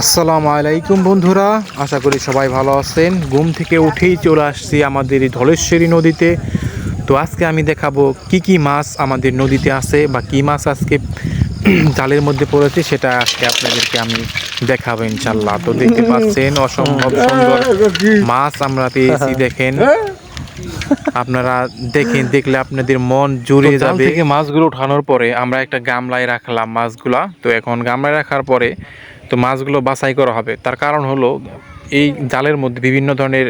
আসসালামু আলাইকুম বন্ধুরা আশা করি সবাই ভালো আছেন। ঘুম থেকে উঠেই চলে আসছি আমাদের ধলেশ্বরী নদীতে। তো আজকে আমি দেখাবো কি কি মাছ আমাদের নদীতে আছে বা কি মাছ আজকে জালের মধ্যে পড়েছে সেটা আজকে আপনাদেরকে আমি দেখাবো ইনশাল্লাহ। তো দেখতে পাচ্ছেন অসম্ভব সুন্দর মাছ আমরা পেয়েছি দেখেন। আপনারা দেখেন দেখলে আপনাদের মন জুড়ে যাবে। থেকে মাছগুলো উঠানোর পরে আমরা একটা গামলায় রাখলাম মাছগুলা। তো এখন গামলায় রাখার পরে তো মাছগুলো বাছাই করা হবে। তার কারণ হলো, এই জালের মধ্যে বিভিন্ন ধরনের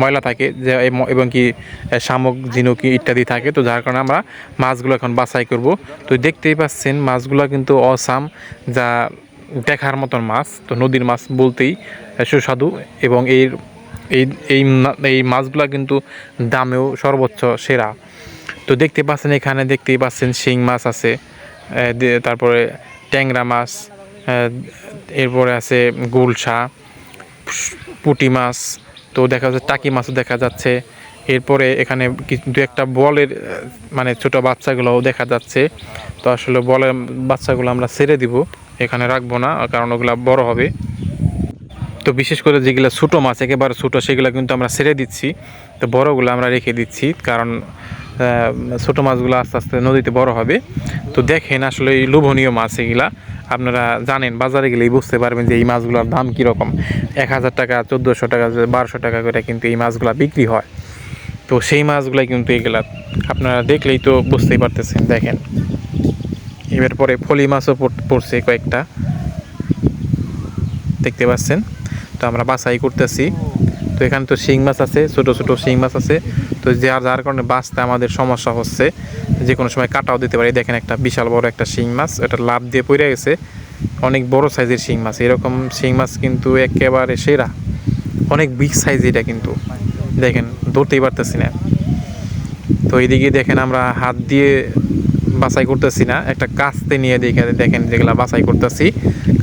ময়লা থাকে, যে এবং কি শামুক, ঝিনুকি ইত্যাদি থাকে। তো যার কারণে আমরা মাছগুলো এখন বাছাই করব। তো দেখতেই পাচ্ছেন, মাছগুলো কিন্তু অসাম, যা দেখার মতন মাছ। তো নদীর মাছ বলতেই সুস্বাদু। এবং এর, এই এই এই মাছগুলো কিন্তু দামেও সর্বোচ্চ সেরা। তো দেখতে পাচ্ছেন, এখানে দেখতেই পাচ্ছেন, শিং মাছ আছে তারপরে ট্যাংরা মাছ এরপরে আছে গুলশা, পুঁটি মাছ, তো দেখা যাচ্ছে টাকি মাছও দেখা যাচ্ছে। এরপরে এখানে দু একটা বলের মানে ছোট বাচ্চাগুলোও দেখা যাচ্ছে। তো আসলে বলের বাচ্চাগুলো আমরা ছেড়ে দিব, এখানে রাখব না, কারণ ওগুলো বড় হবে। তো বিশেষ করে যেগুলো ছোটো মাছ, একেবারে ছোটো, সেগুলো কিন্তু আমরা ছেড়ে দিচ্ছি। তো বড়গুলো আমরা রেখে দিচ্ছি, কারণ ছোটো মাছগুলো আস্তে আস্তে নদীতে বড় হবে। তো দেখেন আসলে এই লোভনীয় মাছ এগুলা। আপনারা জানেন, বাজারে গেলেই বুঝতে পারবেন যে এই মাছগুলোর দাম কীরকম। এক হাজার টাকা, চোদ্দোশো টাকা বারোশো টাকা করে কিন্তু এই মাছগুলো বিক্রি হয়। তো সেই মাছগুলাই কিন্তু এগুলা আপনারা দেখলেই তো বুঝতেই পারতেছেন, দেখেন। এবার পরে ফলি মাছও পড়- পড়ছে কয়েকটা। দেখতে পাচ্ছেন? তো আমরা বাছাই করতেছি। তো এখানে তো শিং মাছ আছে, ছোট ছোট শিং মাছ আছে। তো যার যার কারণে বাঁচতে আমাদের সমস্যা হচ্ছে, যে কোনো সময় কাটাও দিতে পারি। দেখেন একটা বিশাল বড় একটা শিং মাছ, এটা লাভ দিয়ে পড়ে গেছে। অনেক বড় সাইজের শিং মাছ, এরকম শিং মাছ কিন্তু একেবারে সেরা। অনেক বিগ সাইজ এটা কিন্তু। দেখেন, ধরতেই পারতেছি না। তো এইদিকে দেখেন আমরা হাত দিয়ে বাছাই করতেছি না, একটা কাস্তে নিয়ে দেখে দেখেন যেগুলা বাছাই করতেছি।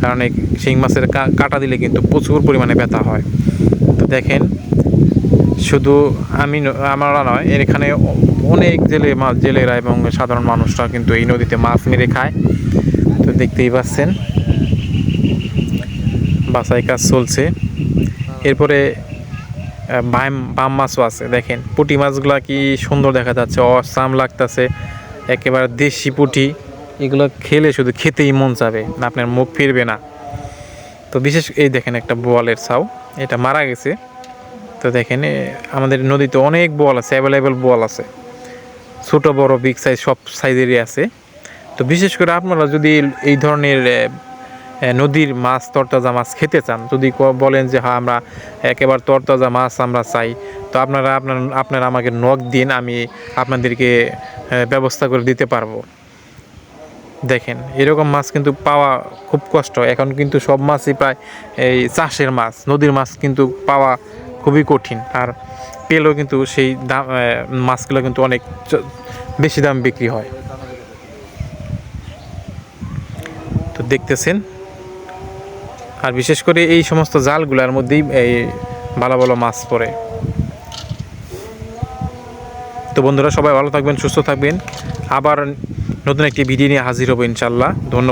কারণ এই শিং মাছের কাটা দিলে কিন্তু প্রচুর পরিমাণে ব্যথা হয়। দেখেন, শুধু আমি আমরা নয়, এখানে অনেক জেলে মাছ জেলেরা এবং সাধারণ মানুষরা কিন্তু এই নদীতে মাছ মেরে খায়। তো দেখতেই পাচ্ছেন, বাছাই কাজ চলছে। এরপরে বাম বাম মাছও আছে, দেখেন। পুঁটি মাছগুলা কি সুন্দর দেখা যাচ্ছে, অসাম লাগতেছে, একেবারে দেশি পুঁটি। এগুলো খেলে শুধু খেতেই মন যাবে আপনার মুখ ফিরবে না। তো বিশেষ এই দেখেন একটা বোয়ালের ছাউ, এটা মারা গেছে। তো দেখেন আমাদের নদীতে অনেক বোয়াল আছে অ্যাভেলেবেল বোয়াল আছে। ছোট, বড় বিগ সাইজ সব সাইজেরই আছে। তো বিশেষ করে আপনারা যদি এই ধরনের নদীর মাছ, তরতাজা মাছ খেতে চান, যদি বলেন যে হ্যাঁ আমরা একেবারে তরতাজা মাছ আমরা চাই, তো আপনারা, আপনার, আপনারা আমাকে নখ দিন, আমি আপনাদেরকে ব্যবস্থা করে দিতে পারব। দেখেন, এরকম মাছ কিন্তু পাওয়া খুব কষ্ট। এখন কিন্তু সব মাছই প্রায় এই চাষের মাছ, নদীর মাছ কিন্তু পাওয়া খুবই কঠিন। আর পেলেও কিন্তু সেই দাম মাছগুলো কিন্তু অনেক বেশি দাম বিক্রি হয়। তো দেখতেছেন, আর বিশেষ করে এই সমস্ত জালগুলোর মধ্যেই এই ভালো ভালো মাছ পড়ে। তো বন্ধুরা সবাই ভালো থাকবেন, সুস্থ থাকবেন। আবার নতুন একটি ভিডিও নিয়ে হাজির হব ইনশাল্লাহ ধন্যবাদ।